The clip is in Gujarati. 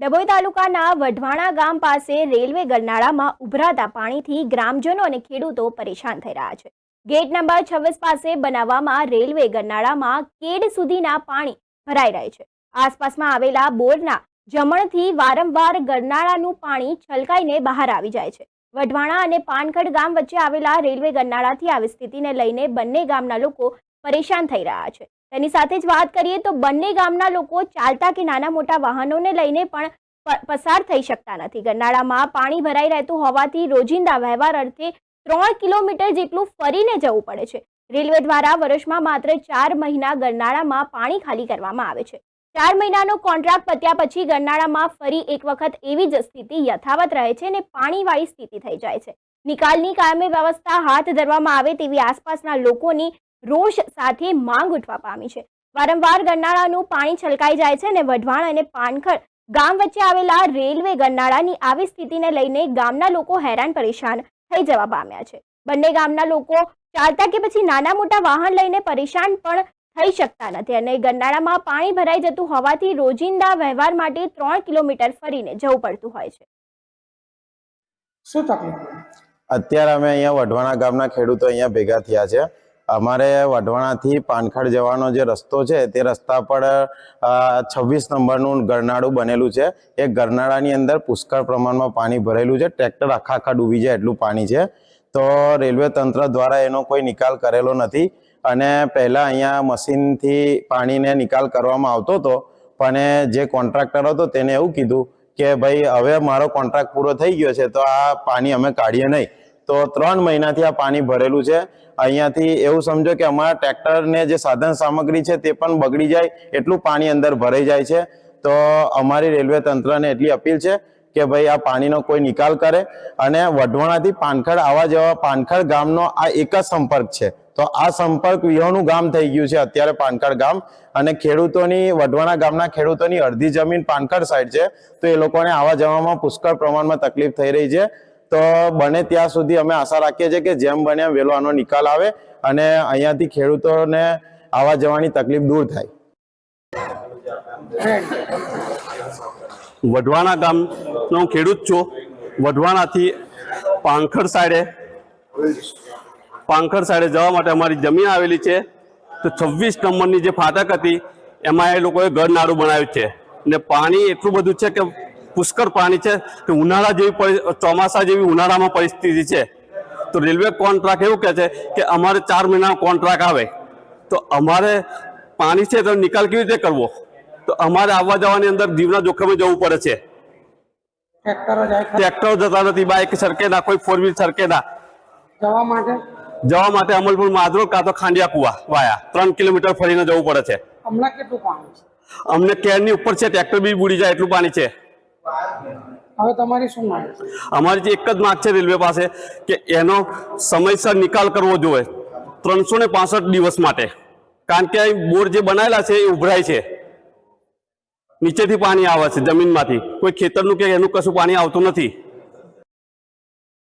ડભોઈ તાલુકાના વઢવાણા ગામ પાસે રેલવે ગરનાળામાં ઉભરાતા પાણીથી ગ્રામજનો અને ખેડૂતો પરેશાન થઈ રહ્યા છે. ગેટ નંબર છવ્વીસ પાસે બનાવવામાં રેલવે ગરનાળામાં કેડ સુધીના પાણી ભરાઈ રહે છે. આસપાસમાં આવેલા બોરના જમણથી વારંવાર ગરનાળાનું પાણી છલકાઈને બહાર આવી જાય છે. વઢવાણા અને પાનખડ ગામ વચ્ચે આવેલા રેલવે ગરનાળાથી આવી સ્થિતિને લઈને બંને ગામના લોકો પરેશાન થઈ રહ્યા છે. તેની સાથે જ વાત કરીએ તો બંને ગામના લોકો ચાલતા કે નાના મોટા વાહનોને લઈને પણ પસાર થઈ શકતા નથી. ગરનાળામાં પાણી ભરાઈ રહેતું હોવાથી રોજિંદા વ્યવહાર અર્થે ત્રણ કિલોમીટર જેટલું ફરીને જવું પડે છે. રેલવે દ્વારા વર્ષમાં માત્ર ચાર મહિના ગરનાળામાં પાણી ખાલી કરવામાં આવે છે. ચાર મહિનાનો કોન્ટ્રાક્ટ પત્યા પછી ગરનાળામાં ફરી એક વખત એવી જ સ્થિતિ યથાવત રહે છે અને પાણીવાળી સ્થિતિ થઈ જાય છે. નિકાલની કાયમી વ્યવસ્થા હાથ ધરવામાં આવે તેવી આસપાસના લોકોની રોષ સાથે માંગ ઉઠવા પામી છે. વારંવાર ગરનાળાનું પાણી છલકાઈ જાય છે અને વઢવાણ અને પાનખર ગામ વચ્ચે આવેલા રેલવે ગરનાળાની આવી સ્થિતિને લઈને ગામના લોકો હેરાન પરેશાન થઈ જવા પામ્યા છે. બંને ગામના લોકો ચાલતા કે પછી નાના મોટા વાહન લઈને પરેશાન પણ થઈ શકતા નથી અને ગરનાળામાં પાણી ભરાઈ જતું હોવાથી રોજિંદા વ્યવહાર માટે ત્રણ કિલોમીટર ફરીને જવું પડતું હોય છે. શું તકલીફ? અત્યારે અમે અહીંયા વઢવાણા ગામના ખેડૂતો અહીંયા ભેગા થયા છે. અમારે વઢવાણાથી પાનખડ જવાનો જે રસ્તો છે, તે રસ્તા પર છવ્વીસ નંબરનું ગરનાળું બનેલું છે. એ ગરનાળાની અંદર પુષ્કળ પ્રમાણમાં પાણી ભરેલું છે. ટ્રેક્ટર આખા આખા ડૂબી જાય એટલું પાણી છે. તો રેલવે તંત્ર દ્વારા એનો કોઈ નિકાલ કરેલો નથી. અને પહેલાં અહીંયા મશીનથી પાણીને નિકાલ કરવામાં આવતો હતો. પણ જે કોન્ટ્રાક્ટર હતો તેને એવું કીધું કે, ભાઈ, હવે મારો કોન્ટ્રાક્ટ પૂરો થઈ ગયો છે, તો આ પાણી અમે કાઢીએ નહીં. તો ત્રણ મહિનાથી આ પાણી ભરેલું છે. અહીંયાથી એવું સમજો કે અમારા ટ્રેક્ટરને જે સાધન સામગ્રી છે તે પણ બગડી જાય, એટલું પાણી અંદર ભરાઈ જાય છે. તો અમારી રેલવે તંત્રને એટલી અપીલ છે કે ભાઈ આ પાણીનો કોઈ નિકાલ કરે અને વઢવાણાથી પાનખડ આવા જવા પાનખડ ગામનો આ એક જ સંપર્ક છે. તો આ સંપર્ક વિહોણું ગામ થઈ ગયું છે, અત્યારે પાનખડ ગામ. અને ખેડૂતોની, વઢવાણા ગામના ખેડૂતોની અડધી જમીન પાનખડ સાઈડ છે. તો એ લોકોને આવવા જવામાં પુષ્કળ પ્રમાણમાં તકલીફ થઈ રહી છે. તો બને ત્યાં સુધી અમે આશા રાખીએ છીએ કે જેમ બને એમ વહેલો આનો નિકાલ આવે અને અહીંયાથી ખેડૂતોને આવવા જવાની તકલીફ દૂર થાય. વઢવાણા ગામનો હું ખેડૂત છું. વઢવાણાથી પાંખડ સાઈડે પાંખડ સાઈડે જવા માટે અમારી જમીન આવેલી છે. તો છવ્વીસ નંબરની જે ફાટક હતી, એમાં એ લોકોએ ગરનાળું બનાવ્યું છે. ને પાણી એટલું બધું છે કે પુષ્કળ પાણી છે કે ઉનાળા જેવી ચોમાસા જેવી ઉનાળામાં પરિસ્થિતિ છે. તો રેલવે કોન્ટ્રાક્ટ એવું કહે છે કે અમારે ચાર મહિનાનો કોન્ટ્રાક્ટ આવે. તો અમારે પાણી છે તો નિકાલ કેવી રીતે કરવો? તો અમારે આવવા જવાની અંદર જીવના જોખમે જવું પડે છે. ટ્રેક્ટરો ટ્રેક્ટરો જતા નથી બાઇક સરકે ના કોઈ ફોર વ્હીલ સરકે ના. જવા માટે? જવા માટે અમલપુર માધરો કાં તો ખાંડિયા કુવા વાયા. ત્રણ કિલોમીટર ફરીને જવું પડે છે. હમણાં કેટલું પાણી છે? અમને કેરની ઉપર છે ટ્રેક્ટર બી બુડી જાય એટલું પાણી છે. હવે તમારી શું માંગ અમારી જે એક જ માંગ છે રેલવે પાસે કે એનો સમયસર નિકાલ કરવો જોઈએ ત્રણસો ને પાસઠ દિવસ માટે. કારણ કે અહીં બોર જે બનાવેલા છે એ ઉભરાય છે. નીચેથી પાણી આવે છે જમીનમાંથી. કોઈ ખેતરનું કે એનું કશું પાણી આવતું નથી.